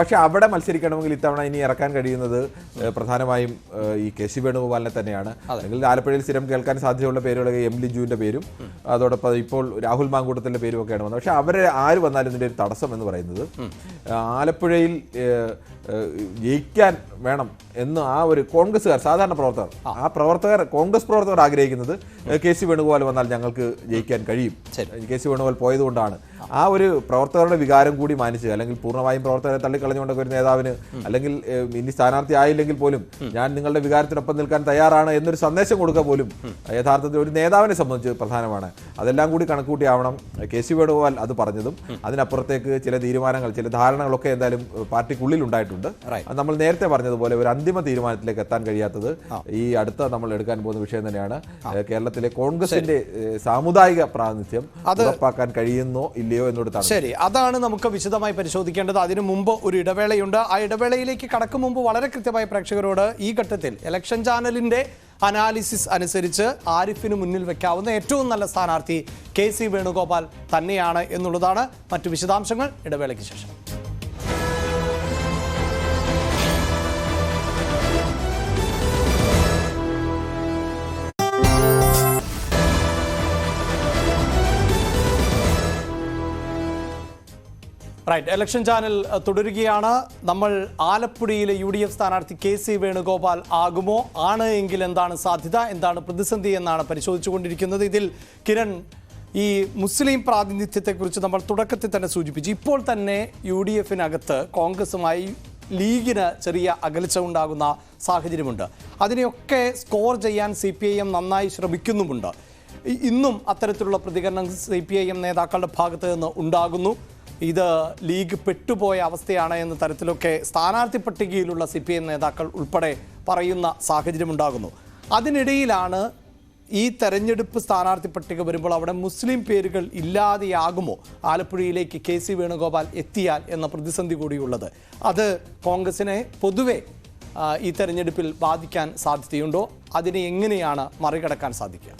പക്ഷെ അവിടെ മത്സരിക്കണമെങ്കിൽ ഇത്തവണ ഇനി ഇറക്കാൻ കഴിയുന്നത് പ്രധാനമായും ഈ കെ സി വേണുഗോപാലിനെ തന്നെയാണ്. അല്ലെങ്കിൽ ആലപ്പുഴയിൽ സ്ഥിരം കേൾക്കാൻ സാധ്യതയുള്ള പേരുകളൊക്കെ എം ലിജുവിന്റെ പേരും അതോടൊപ്പം ഇപ്പോൾ രാഹുൽ മാങ്കൂട്ടത്തിന്റെ പേരും ഒക്കെയാണ് വന്നത്. പക്ഷെ അവരെ ആര് വന്നാലും ഇതിന്റെ ഒരു തടസ്സം എന്ന് പറയുന്നത് ആലപ്പുഴയിൽ ജയിക്കാൻ വേണം എന്ന് ആ ഒരു കോൺഗ്രസ്സുകാർ സാധാരണ പ്രവർത്തകർ ആ. പ്രവർത്തകർ കോൺഗ്രസ് പ്രവർത്തകർ ആഗ്രഹിക്കുന്നത് കെ സി വേണുഗോപാൽ വന്നാൽ ഞങ്ങൾക്ക് ജയിക്കാൻ കഴിയും. കെ സി വേണുഗോപാൽ പോയതുകൊണ്ടാണ്. ആ ഒരു പ്രവർത്തകരുടെ വികാരം കൂടി മാനിച്ച് അല്ലെങ്കിൽ പൂർണമായും പ്രവർത്തകരെ തള്ളിക്കളഞ്ഞുകൊണ്ടൊക്കെ ഒരു നേതാവിന് അല്ലെങ്കിൽ ഇനി സ്ഥാനാർത്ഥി ആയില്ലെങ്കിൽ പോലും ഞാൻ നിങ്ങളുടെ വികാരത്തിനൊപ്പം നിൽക്കാൻ തയ്യാറാണ് എന്നൊരു സന്ദേശം കൊടുക്കുക പോലും യഥാർത്ഥത്തിൽ ഒരു നേതാവിനെ സംബന്ധിച്ച് പ്രധാനമാണ്. അതെല്ലാം കൂടി കണക്കൂട്ടിയാവണം കെ സി വേണുഗോപാൽ അത് പറഞ്ഞതും. അതിനപ്പുറത്തേക്ക് ചില തീരുമാനങ്ങൾ ചില ധാരണകളൊക്കെ എന്തായാലും പാർട്ടിക്കുള്ളിൽ ഉണ്ടായിട്ടുണ്ട് അത് നമ്മൾ നേരത്തെ പറഞ്ഞതുപോലെ ഒരു അന്തിമ തീരുമാനത്തിലേക്ക് എത്താൻ കഴിയാത്തത് ഈ അടുത്ത നമ്മൾ എടുക്കാൻ പോകുന്ന വിഷയം തന്നെയാണ്. കേരളത്തിലെ കോൺഗ്രസിന്റെ സാമുദായിക പ്രാതിനിധ്യം ഉറപ്പാക്കാൻ കഴിയുന്നോ ഇല്ലയോ എന്നോട് ശരി. അതാണ് നമുക്ക് വിശദമായി പരിശോധിക്കേണ്ടത്. അതിനു മുമ്പ് ഒരു ഇടവേളയുണ്ട്. ആ ഇടവേളയിലേക്ക് കടക്കും മുമ്പ് വളരെ കൃത്യമായി പ്രേക്ഷകരോട് ഈ ഘട്ടത്തിൽ ഇലക്ഷൻ ചാനലിന്റെ അനാലിസിസ് അനുസരിച്ച് ആരിഫിന് മുന്നിൽ വെക്കാവുന്ന ഏറ്റവും നല്ല സ്ഥാനാർത്ഥി കെ സി വേണുഗോപാൽ തന്നെയാണ് എന്നുള്ളതാണ് മറ്റു വിശദാംശങ്ങൾ ഇടവേളയ്ക്ക് ശേഷം. റൈറ്റ് ഇലക്ഷൻ ചാനൽ തുടരുകയാണ്. നമ്മൾ ആലപ്പുഴയിലെ യു ഡി എഫ് സ്ഥാനാർത്ഥി കെ സി വേണുഗോപാൽ ആകുമോ? ആണ് എങ്കിൽ എന്താണ് സാധ്യത? എന്താണ് പ്രതിസന്ധി എന്നാണ് പരിശോധിച്ചുകൊണ്ടിരിക്കുന്നത്. ഇതിൽ കിരൺ ഈ മുസ്ലിം പ്രാതിനിധ്യത്തെക്കുറിച്ച് നമ്മൾ തുടക്കത്തിൽ തന്നെ സൂചിപ്പിച്ചു. ഇപ്പോൾ തന്നെ യു ഡി എഫിനകത്ത് കോൺഗ്രസുമായി ലീഗിന് ചെറിയ അകൽച്ച ഉണ്ടാകുന്ന സാഹചര്യമുണ്ട്. അതിനെയൊക്കെ സ്കോർ ചെയ്യാൻ സി പി ഐ എം നന്നായി ശ്രമിക്കുന്നുമുണ്ട്. ഇന്നും അത്തരത്തിലുള്ള പ്രതികരണം സി പി ഐ എം നേതാക്കളുടെ ഭാഗത്ത് നിന്ന് ഉണ്ടാകുന്നു. ഇത് ലീഗ് പെട്ടുപോയ അവസ്ഥയാണ് എന്ന തരത്തിലൊക്കെ സ്ഥാനാർത്ഥി പട്ടികയിലുള്ള സി പി എം നേതാക്കൾ ഉൾപ്പെടെ പറയുന്ന സാഹചര്യമുണ്ടാകുന്നു. അതിനിടയിലാണ് ഈ തെരഞ്ഞെടുപ്പ് സ്ഥാനാർത്ഥി പട്ടിക വരുമ്പോൾ അവിടെ മുസ്ലിം പേരുകൾ ഇല്ലാതെയാകുമോ? ആലപ്പുഴയിലേക്ക് കെ സി വേണുഗോപാൽ എത്തിയാൽ എന്ന പ്രതിസന്ധി കൂടിയുള്ളത്. അത് കോൺഗ്രസിനെ പൊതുവെ ഈ തെരഞ്ഞെടുപ്പിൽ ബാധിക്കാൻ സാധ്യതയുണ്ടോ? അതിനെ എങ്ങനെയാണ് മറികടക്കാൻ സാധിക്കുക?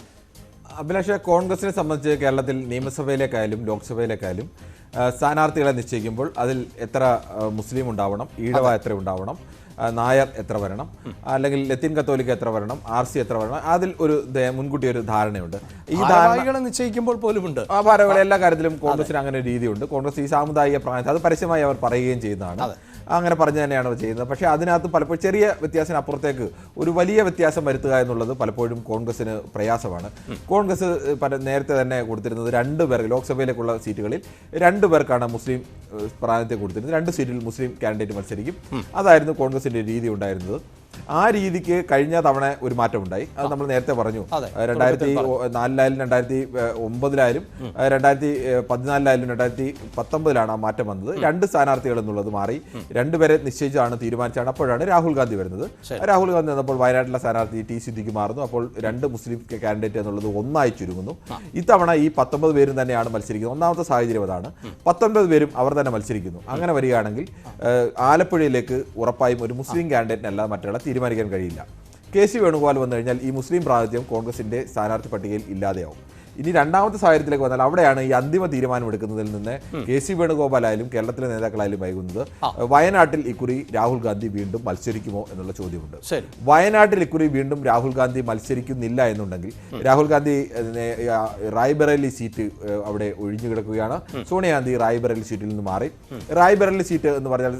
അഭിലാഷ കോൺഗ്രസിനെ സംബന്ധിച്ച് കേരളത്തിൽ നിയമസഭയിലേക്കായാലും ലോക്സഭയിലേക്കായാലും സ്ഥാനാർത്ഥികളെ നിശ്ചയിക്കുമ്പോൾ അതിൽ എത്ര മുസ്ലിം ഉണ്ടാവണം ഈഴവ എത്ര ഉണ്ടാവണം നായർ എത്ര വരണം അല്ലെങ്കിൽ ലത്തീൻ കത്തോലിക്ക എത്ര വരണം ആർ സി എത്ര വരണം അതിൽ ഒരു മുൻകൂട്ടി ഒരു ധാരണയുണ്ട്. ഈ ധാരണകളെ നിശ്ചയിക്കുമ്പോൾ പോലും ഉണ്ട് ആ ഭാരവാഹികൾ എല്ലാ കാര്യത്തിലും കോൺഗ്രസിന് അങ്ങനെ ഒരു രീതിയുണ്ട്. കോൺഗ്രസ് ഈ സാമുദായിക പ്രായത്തിൽ അത് പരസ്യമായി അവർ പറയുകയും ചെയ്യുന്നതാണ്. അങ്ങനെ പറഞ്ഞു തന്നെയാണ് ചെയ്യുന്നത്. പക്ഷേ അതിനകത്ത് പലപ്പോഴും ചെറിയ വ്യത്യാസത്തിന് അപ്പുറത്തേക്ക് ഒരു വലിയ വ്യത്യാസം വരുത്തുക എന്നുള്ളത് പലപ്പോഴും കോൺഗ്രസിന് പ്രയാസമാണ്. കോൺഗ്രസ് നേരത്തെ തന്നെ കൊടുത്തിരുന്നത് രണ്ട് പേർക്ക് ലോക്സഭയിലേക്കുള്ള സീറ്റുകളിൽ രണ്ട് പേർക്കാണ് മുസ്ലിം പ്രാതിനിധ്യം കൊടുത്തിരുന്നത്. രണ്ട് സീറ്റിൽ മുസ്ലിം കാൻഡിഡേറ്റ് മത്സരിക്കും. അതായിരുന്നു കോൺഗ്രസിന്റെ രീതി ഉണ്ടായിരുന്നത്. ആ രീതിക്ക് കഴിഞ്ഞ തവണ ഒരു മാറ്റം ഉണ്ടായി അത് നമ്മൾ നേരത്തെ പറഞ്ഞു. രണ്ടായിരത്തി നാലിലായാലും രണ്ടായിരത്തി ഒമ്പതിലായാലും രണ്ടായിരത്തി പതിനാലിലായാലും രണ്ടായിരത്തി പത്തൊമ്പതിലാണ് ആ മാറ്റം വന്നത്. രണ്ട് സ്ഥാനാർത്ഥികൾ എന്നുള്ളത് മാറി. രണ്ടുപേരെ നിശ്ചയിച്ചാണ് തീരുമാനിച്ചാണ് അപ്പോഴാണ് രാഹുൽ ഗാന്ധി വരുന്നത്. രാഹുൽ ഗാന്ധി വന്നപ്പോൾ വയനാട്ടിലെ സ്ഥാനാർത്ഥി ടി സിദ്ദിഖ് മാറുന്നു. അപ്പോൾ രണ്ട് മുസ്ലിം കാൻഡിഡേറ്റ് എന്നുള്ളത് ഒന്നായി ചുരുങ്ങുന്നു. ഇത്തവണ ഈ പത്തൊമ്പത് പേരും തന്നെയാണ് മത്സരിക്കുന്നത്. ഒന്നാമത്തെ സാഹചര്യം അതാണ്. പത്തൊൻപത് പേരും അവർ തന്നെ മത്സരിക്കുന്നു. അങ്ങനെ വരികയാണെങ്കിൽ ആലപ്പുഴയിലേക്ക് ഉറപ്പായും ഒരു മുസ്ലിം കാൻഡിഡേറ്റിനല്ല മറ്റുള്ള തീരുമാനിക്കാൻ കഴിയില്ല. കെ സി വേണുഗോപാൽ വന്നു കഴിഞ്ഞാൽ ഈ മുസ്ലിം പ്രാതിനിധ്യം കോൺഗ്രസിന്റെ സ്ഥാനാർത്ഥി പട്ടികയിൽ ഇല്ലാതെയാവും. ഇനി രണ്ടാമത്തെ സാഹചര്യത്തിലേക്ക് വന്നാൽ അവിടെയാണ് ഈ അന്തിമ തീരുമാനം എടുക്കുന്നതിൽ നിന്ന് കെ സി വേണുഗോപാലായാലും കേരളത്തിലെ നേതാക്കളായാലും വൈകുന്നത് വയനാട്ടിൽ ഇക്കുറി രാഹുൽ ഗാന്ധി വീണ്ടും മത്സരിക്കുമോ എന്നുള്ള ചോദ്യമുണ്ട്. വയനാട്ടിൽ ഇക്കുറി വീണ്ടും രാഹുൽ ഗാന്ധി മത്സരിക്കുന്നില്ല എന്നുണ്ടെങ്കിൽ രാഹുൽ ഗാന്ധി റായ്ബറേലി സീറ്റ് അവിടെ ഒഴിഞ്ഞു കിടക്കുകയാണ്. സോണിയാഗാന്ധി റായ്ബറേലി സീറ്റിൽ നിന്ന് മാറി. റായ്ബറേലി സീറ്റ് എന്ന് പറഞ്ഞാൽ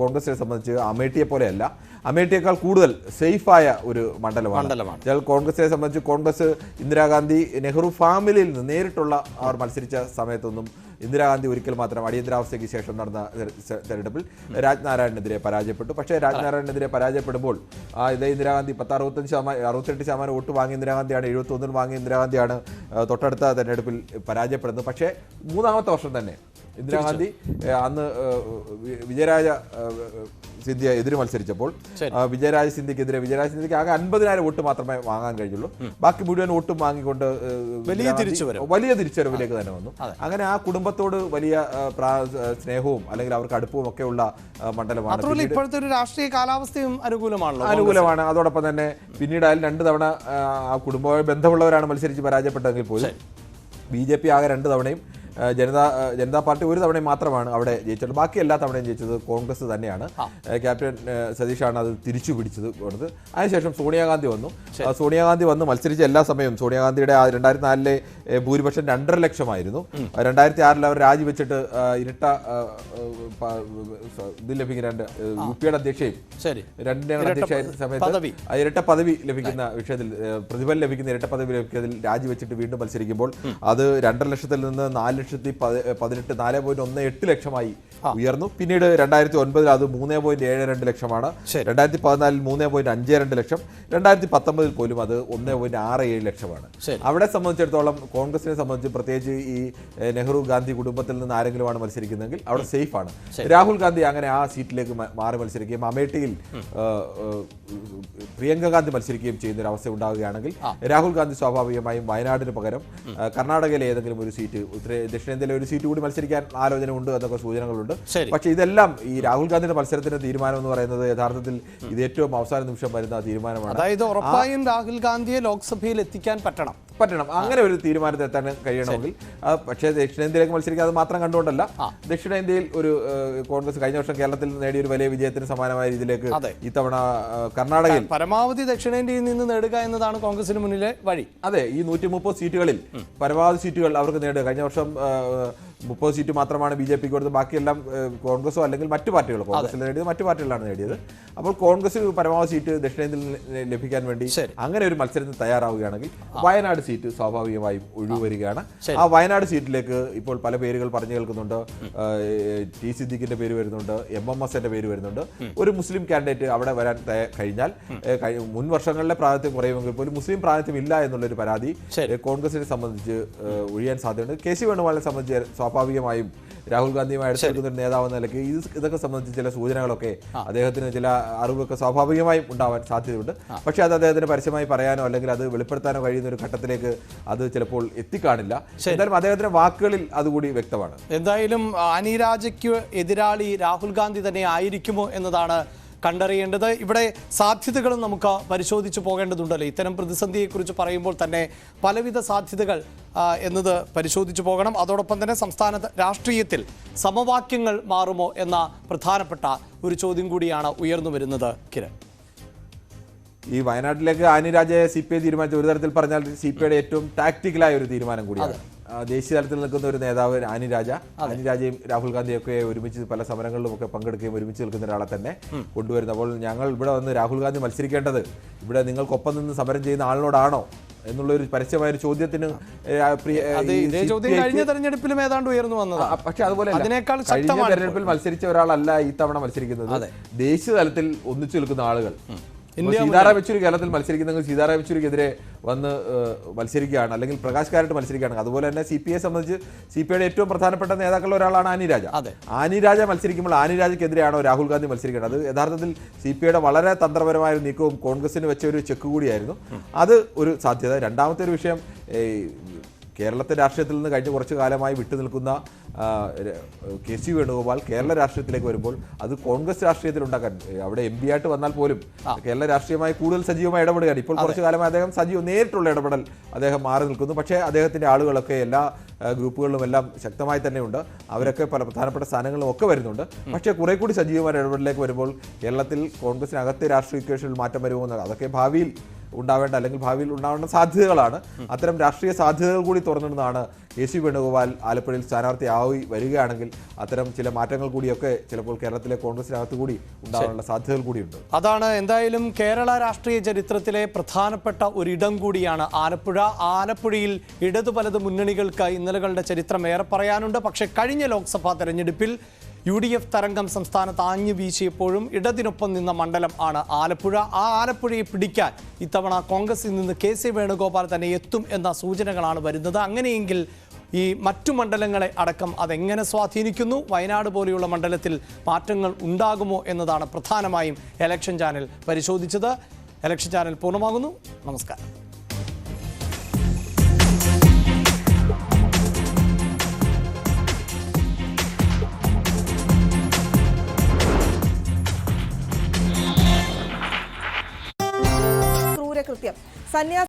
കോൺഗ്രസിനെ സംബന്ധിച്ച് അമേഠിയെ പോലെയല്ല. അമേഠിയേക്കാൾ കൂടുതൽ സേഫായ ഒരു മണ്ഡലമാണ്. മണ്ഡലമാണ്. കോൺഗ്രസിനെ സംബന്ധിച്ച് കോൺഗ്രസ് ഇന്ദിരാഗാന്ധി നെഹ്റു ഫാമിലിയിൽ നിന്ന് നേരിട്ടുള്ള അവർ മത്സരിച്ച സമയത്തൊന്നും ഇന്ദിരാഗാന്ധി ഒരിക്കൽ മാത്രം അടിയന്തരാവസ്ഥയ്ക്ക് ശേഷം നടന്ന തെര- തെരഞ്ഞെടുപ്പിൽ രാജ്നാരായണനെതിരെ പരാജയപ്പെട്ടു. പക്ഷേ രാജ്നാരായണനെതിരെ പരാജയപ്പെടുമ്പോൾ ആ ഇതേ ഇന്ദിരാഗാന്ധി പത്ത് അറുപത്തഞ്ച് ശതമാനം അറുപത്തെട്ട് ശതമാനം വോട്ട് വാങ്ങിയ ഇന്ദിരാഗാന്ധിയാണ് എഴുപത്തൊന്നിൽ വാങ്ങിയ ഇന്ദിരാഗാന്ധിയാണ് തൊട്ടടുത്ത തെരഞ്ഞെടുപ്പിൽ പരാജയപ്പെടുന്നത്. പക്ഷേ മൂന്നാമത്തെ വർഷം തന്നെ ഇന്ദിരാഗാന്ധി അന്ന് വിജയരാജ സിന്ധ്യ എതിര് മത്സരിച്ചപ്പോൾ വിജയരാജ സിന്ധ്യക്കെതിരെ വിജയരാജ സിന്ധ്യക്ക് ആകെ അൻപതിനായിരം വോട്ട് മാത്രമേ വാങ്ങാൻ കഴിഞ്ഞുള്ളൂ. ബാക്കി മുഴുവൻ വോട്ടും വാങ്ങിക്കൊണ്ട് വലിയ തിരിച്ചുവരവ്. വലിയ തിരിച്ചുവരവിലേക്ക് തന്നെ വന്നു. അങ്ങനെ ആ കുടുംബത്തോട് വലിയ സ്നേഹവും അല്ലെങ്കിൽ അവർക്ക് അടുപ്പവും ഒക്കെ ഉള്ള മണ്ഡലമാണ്. ഇപ്പോഴത്തെ ഒരു രാഷ്ട്രീയ കാലാവസ്ഥയും അനുകൂലമാണല്ലോ അനുകൂലമാണ്. അതോടൊപ്പം തന്നെ പിന്നീട് അതിൽ രണ്ട് തവണ ആ, കുടുംബവുമായി ബന്ധമുള്ളവരാണ് മത്സരിച്ച് പരാജയപ്പെട്ടതെങ്കിൽ പോലും ബി ജെ പി ആകെ രണ്ട് തവണയും ജനതാ ജനതാ പാർട്ടി ഒരു തവണയും മാത്രമാണ് അവിടെ ജയിച്ചത്. ബാക്കി എല്ലാ തവണയും ജയിച്ചത് കോൺഗ്രസ് തന്നെയാണ്. ക്യാപ്റ്റൻ സതീഷാണ് അത് തിരിച്ചു പിടിച്ചത് കൊടുത്ത് അതിനുശേഷം സോണിയാഗാന്ധി വന്നു. സോണിയാഗാന്ധി വന്ന് മത്സരിച്ച എല്ലാ സമയവും സോണിയാഗാന്ധിയുടെ രണ്ടായിരത്തി നാലിലെ ഭൂരിപക്ഷം രണ്ടര ലക്ഷമായിരുന്നു. രണ്ടായിരത്തി ആറിൽ അവർ രാജിവെച്ചിട്ട് ഇരട്ട ഇത് ലഭിക്കുന്ന രണ്ട് യു പിയുടെ അധ്യക്ഷയും ഇരട്ട അധ്യക്ഷ സമയത്ത് ആ ഇരട്ട പദവി ലഭിക്കുന്ന വിഷയത്തിൽ പ്രതിഫലം ലഭിക്കുന്ന ഇരട്ട പദവി ലഭിക്കുന്നതിൽ രാജിവെച്ചിട്ട് വീണ്ടും മത്സരിക്കുമ്പോൾ അത് രണ്ടര ലക്ഷത്തിൽ നിന്ന് നാല് ലക്ഷത്തി പതി- പതിനെട്ട് നാല് പോയിന്റ് ഒന്ന് എട്ട് ലക്ഷമായി ഉയർന്നു. പിന്നീട് രണ്ടായിരത്തി ഒൻപതിൽ അത് മൂന്ന് പോയിന്റ് ഏഴ് രണ്ട് ലക്ഷമാണ്. രണ്ടായിരത്തി പതിനാലിൽ മൂന്ന് പോയിന്റ് അഞ്ച് രണ്ട് ലക്ഷം. രണ്ടായിരത്തി പത്തൊമ്പതിൽ പോലും അത് ഒന്ന് പോയിന്റ് ആറ് ഏഴ് ലക്ഷമാണ്. അവിടെ സംബന്ധിച്ചിടത്തോളം കോൺഗ്രസിനെ സംബന്ധിച്ച് പ്രത്യേകിച്ച് ഈ നെഹ്റു ഗാന്ധി കുടുംബത്തിൽ നിന്ന് ആരെങ്കിലുമാണ് മത്സരിക്കുന്നതെങ്കിൽ അവിടെ സേഫ് ആണ് രാഹുൽ ഗാന്ധി അങ്ങനെ ആ സീറ്റിലേക്ക് മാറി മത്സരിക്കുകയും അമേഠിയിൽ പ്രിയങ്ക ഗാന്ധി മത്സരിക്കുകയും ചെയ്യുന്ന ഒരു അവസ്ഥ ഉണ്ടാവുകയാണെങ്കിൽ രാഹുൽ ഗാന്ധി സ്വാഭാവികമായും വയനാടിന് പകരം കർണാടകയിലെ ഏതെങ്കിലും ഒരു സീറ്റ് ഉത്തര ദക്ഷിണേന്ത്യയിലെ ഒരു സീറ്റ് കൂടി മത്സരിക്കാൻ ആലോചന ഉണ്ട് എന്നൊക്കെ സൂചനകളുണ്ട്. പക്ഷെ ഇതെല്ലാം ഈ രാഹുൽ ഗാന്ധിയുടെ മത്സരത്തിന്റെ തീരുമാനം എന്ന് പറയുന്നത് യഥാർത്ഥത്തിൽ ഇത് ഏറ്റവും അവസാന നിമിഷം വരുന്ന തീരുമാനമാണ്. അതായത് ഉറപ്പായും രാഹുൽ ഗാന്ധിയെ ലോക്സഭയിൽ എത്തിക്കാൻ പറ്റണം. പറ്റണം. അങ്ങനെ ഒരു തീരുമാനത്തിൽ എത്താൻ കഴിയണമെങ്കിൽ പക്ഷേ ദക്ഷിണേന്ത്യയിലേക്ക് മത്സരിക്കാതെ മാത്രം കണ്ടുകൊണ്ടല്ല. ദക്ഷിണേന്ത്യയിൽ ഒരു കോൺഗ്രസ് കഴിഞ്ഞ വർഷം കേരളത്തിൽ നേടിയ ഒരു വലിയ വിജയത്തിന് സമാനമായ രീതിയിലേക്ക്. ഇത്തവണ കർണാടകയിൽ പരമാവധി ദക്ഷിണേന്ത്യയിൽ നിന്ന് നേടുക എന്നതാണ് കോൺഗ്രസിന് മുന്നിലെ വഴി. അതെ ഈ നൂറ്റി സീറ്റുകളിൽ പരമാവധി സീറ്റുകൾ അവർക്ക് നേടുക. കഴിഞ്ഞ വർഷം 呃 മുപ്പത് സീറ്റ് മാത്രമാണ് ബി ജെ പിക്ക് കൊടുത്തത്. ബാക്കിയെല്ലാം കോൺഗ്രസോ അല്ലെങ്കിൽ മറ്റു പാർട്ടികളോ. കോൺഗ്രസിൽ നേടിയത് മറ്റു പാർട്ടികളാണ് നേടിയത്. അപ്പോൾ കോൺഗ്രസ് പരമാവധി സീറ്റ് ദക്ഷിണേന്ത്യയിൽ ലഭിക്കാൻ വേണ്ടി അങ്ങനെ ഒരു മത്സരത്തിന് തയ്യാറാവുകയാണെങ്കിൽ വയനാട് സീറ്റ് സ്വാഭാവികമായും ഒഴിവരികയാണ് ആ വയനാട് സീറ്റിലേക്ക് ഇപ്പോൾ പല പേരുകൾ പറഞ്ഞു കേൾക്കുന്നുണ്ട്. ടി സിദ്ദിഖിന്റെ പേര് വരുന്നുണ്ട് എം എം എസ് എസിന്റെ പേര് വരുന്നുണ്ട്. ഒരു മുസ്ലിം കാൻഡിഡേറ്റ് അവിടെ വരാൻ കഴിഞ്ഞാൽ മുൻ വർഷങ്ങളിലെ പ്രാതിനിധ്യം കുറയുമെങ്കിൽ പോലും മുസ്ലിം പ്രാതിനിധ്യം ഇല്ല എന്നുള്ളൊരു പരാതി. കോൺഗ്രസിനെ സംബന്ധിച്ച് ഒഴിയാൻ സാധ്യതയുണ്ട്. കെ സി വേണുഗോപാലിനെ സംബന്ധിച്ച് സ്വാഭാവികമായും രാഹുൽ ഗാന്ധിയുമായി അടുത്തെടുക്കുന്ന ഒരു നേതാവ് എന്ന നിലയ്ക്ക് ഇത് ഇതൊക്കെ സംബന്ധിച്ച് ചില സൂചനകളൊക്കെ അദ്ദേഹത്തിന് ചില അറിവൊക്കെ സ്വാഭാവികമായും ഉണ്ടാവാൻ സാധ്യതയുണ്ട്. പക്ഷേ അത് അദ്ദേഹത്തിന് പരസ്യമായി പറയാനോ അല്ലെങ്കിൽ അത് വെളിപ്പെടുത്താനോ കഴിയുന്ന ഒരു ഘട്ടത്തിലേക്ക് അത് ചിലപ്പോൾ എത്തിക്കാണില്ല. എന്തായാലും അദ്ദേഹത്തിന്റെ വാക്കുകളിൽ അതുകൂടി വ്യക്തമാണ്. എന്തായാലും അനിരാജയ്ക്ക് എതിരാളി രാഹുൽ ഗാന്ധി തന്നെ ആയിരിക്കുമോ എന്നതാണ് കണ്ടറിയേണ്ടത്. ഇവിടെ സാധ്യതകളും നമുക്ക് പരിശോധിച്ച് പോകേണ്ടതുണ്ടല്ലോ. ഇത്തരം പ്രതിസന്ധിയെക്കുറിച്ച് പറയുമ്പോൾ തന്നെ പലവിധ സാധ്യതകൾ എന്നത് പരിശോധിച്ചു പോകണം. അതോടൊപ്പം തന്നെ സംസ്ഥാന രാഷ്ട്രീയത്തിൽ സമവാക്യങ്ങൾ മാറുമോ എന്ന പ്രധാനപ്പെട്ട ഒരു ചോദ്യം കൂടിയാണ് ഉയർന്നു വരുന്നത്. കിരൺ. ഈ വയനാട്ടിലേക്ക് ആനിരാജയെ സി പി ഐ തീരുമാനിച്ച ഒരു തരത്തിൽ പറഞ്ഞാൽ സി പി ഐയുടെ ഏറ്റവും ടാക്ടിക്കലായ ഒരു തീരുമാനം കൂടിയാണ്. ദേശീയ തലത്തിൽ നിൽക്കുന്ന ഒരു നേതാവ് ആനിരാജ ആനിരാജയും രാഹുൽ ഗാന്ധിയൊക്കെ ഒരുമിച്ച് പല സമരങ്ങളിലും ഒക്കെ പങ്കെടുക്കുകയും ഒരുമിച്ച് നിൽക്കുന്ന ഒരാളെ തന്നെ കൊണ്ടുവരുന്നത് അപ്പോൾ ഞങ്ങൾ ഇവിടെ വന്ന് രാഹുൽ ഗാന്ധി മത്സരിക്കേണ്ടത് ഇവിടെ നിങ്ങൾക്കൊപ്പം നിന്ന് സമരം ചെയ്യുന്ന ആളിനോടാണോ എന്നുള്ള ഒരു പരസ്യമായ ഒരു ചോദ്യത്തിന് ഇതേ ചോദ്യം കഴിഞ്ഞ തെരഞ്ഞെടുപ്പിലും ഏതാണ്ട് ഉയർന്നു വന്നത്. പക്ഷേ അതുപോലെ അതിനേക്കാൾ കഴിഞ്ഞ തെരഞ്ഞെടുപ്പിൽ മത്സരിച്ച ഒരാളല്ല ഈ തവണ മത്സരിക്കുന്നത്. ദേശീയ തലത്തിൽ ഒന്നിച്ചു നിൽക്കുന്ന ആളുകൾ. സീതാറാം യെച്ചൂരി കേരളത്തിൽ മത്സരിക്കുന്നെങ്കിൽ സീതാറാം യെച്ചൂരിക്കെതിരെ വന്ന് മത്സരിക്കുകയാണ്. അല്ലെങ്കിൽ പ്രകാശ് കാരട്ട് മത്സരിക്കുകയാണ്. അതുപോലെ തന്നെ സി പി ഐ സംബന്ധിച്ച് സി പി ഐയുടെ ഏറ്റവും പ്രധാനപ്പെട്ട നേതാക്കളിൽ ഒരാളാണ് ആനി രാജ. ആനി രാജ മത്സരിക്കുമ്പോൾ ആനി രാജയ്ക്കെതിരെയാണോ രാഹുൽ ഗാന്ധി മത്സരിക്കേണ്ടത്? അത് യഥാർത്ഥത്തിൽ സി പി ഐയുടെ വളരെ തന്ത്രപരമായ നീക്കവും കോൺഗ്രസിന് വെച്ച ഒരു ചെക്ക് കൂടിയായിരുന്നു. അത് ഒരു സാധ്യത. രണ്ടാമത്തെ ഒരു വിഷയം കേരളത്തെ രാഷ്ട്രീയത്തിൽ നിന്ന് കഴിഞ്ഞ കുറച്ച് കാലമായി വിട്ടു നിൽക്കുന്ന ആ, ര- കെ സി വേണുഗോപാൽ കേരള രാഷ്ട്രീയത്തിലേക്ക് വരുമ്പോൾ അത് കോൺഗ്രസ് രാഷ്ട്രീയത്തിൽ ഉണ്ടാക്കാൻ അവിടെ എം പി ആയിട്ട് വന്നാൽ പോലും കേരള രാഷ്ട്രീയമായി കൂടുതൽ സജീവമായി ഇടപെടുകയാണ്. ഇപ്പോൾ കുറച്ചു കാലമായി അദ്ദേഹം സജീവ നേരിട്ടുള്ള ഇടപെടൽ അദ്ദേഹം മാറി നിൽക്കുന്നു. പക്ഷേ അദ്ദേഹത്തിന്റെ ആളുകളൊക്കെ എല്ലാ ഗ്രൂപ്പുകളിലും എല്ലാം ശക്തമായി തന്നെയുണ്ട്. അവരൊക്കെ പല പ്രധാനപ്പെട്ട സ്ഥാനങ്ങളിലും ഒക്കെ വരുന്നുണ്ട്. പക്ഷേ കുറെ കൂടി സജീവമായ ഇടപെടലിലേക്ക് വരുമ്പോൾ കേരളത്തിൽ കോൺഗ്രസിനകത്തെ രാഷ്ട്രീയ ഇക്വേഷനിൽ മാറ്റം വരുമോ എന്ന് അതൊക്കെ ഭാവിയിൽ ഉണ്ടാവേണ്ട അല്ലെങ്കിൽ ഭാവിയിൽ ഉണ്ടാവേണ്ട സാധ്യതകളാണ്. അത്തരം രാഷ്ട്രീയ സാധ്യതകൾ കൂടി തുറന്നിടുന്നതാണ് സി വേണുഗോപാൽ ആലപ്പുഴയിൽ സ്ഥാനാർത്ഥിയായി വരികയാണെങ്കിൽ അത്തരം ചില മാറ്റങ്ങൾ കൂടിയൊക്കെ ചിലപ്പോൾ കേരളത്തിലെ കോൺഗ്രസിനകത്ത് കൂടി ഉണ്ടാകാനുള്ള സാധ്യതകൾ കൂടിയുണ്ട്. അതാണ് എന്തായാലും കേരള രാഷ്ട്രീയ ചരിത്രത്തിലെ പ്രധാനപ്പെട്ട ഒരിടം കൂടിയാണ് ആലപ്പുഴ. ആലപ്പുഴയിൽ ഇടതു വലത് മുന്നണികൾക്ക് ഇന്നലകളുടെ ചരിത്രം ഏറെ പറയാനുണ്ട്. പക്ഷേ കഴിഞ്ഞ ലോക്സഭാ തെരഞ്ഞെടുപ്പിൽ യു ഡി എഫ് തരംഗം സംസ്ഥാനത്ത് ആഞ്ഞു വീശിയപ്പോഴും ഇടതിനൊപ്പം നിന്ന മണ്ഡലം ആണ് ആലപ്പുഴ. ആ ആലപ്പുഴയെ പിടിക്കാൻ ഇത്തവണ കോൺഗ്രസിൽ നിന്ന് കെ സി വേണുഗോപാൽ തന്നെ എത്തും എന്ന സൂചനകളാണ് വരുന്നത്. അങ്ങനെയെങ്കിൽ ഈ മറ്റു മണ്ഡലങ്ങളെ അടക്കം അതെങ്ങനെ സ്വാധീനിക്കുന്നു? വയനാട് പോലെയുള്ള മണ്ഡലത്തിൽ മാറ്റങ്ങൾ ഉണ്ടാകുമോ എന്നതാണ് പ്രധാനമായും എലക്ഷൻ ചാനൽ പരിശോധിച്ചത്. എലക്ഷൻ ചാനൽ പൂർണമാകുന്നു. നമസ്കാരം. ക്രൂരകൃത്യം സന്യാസ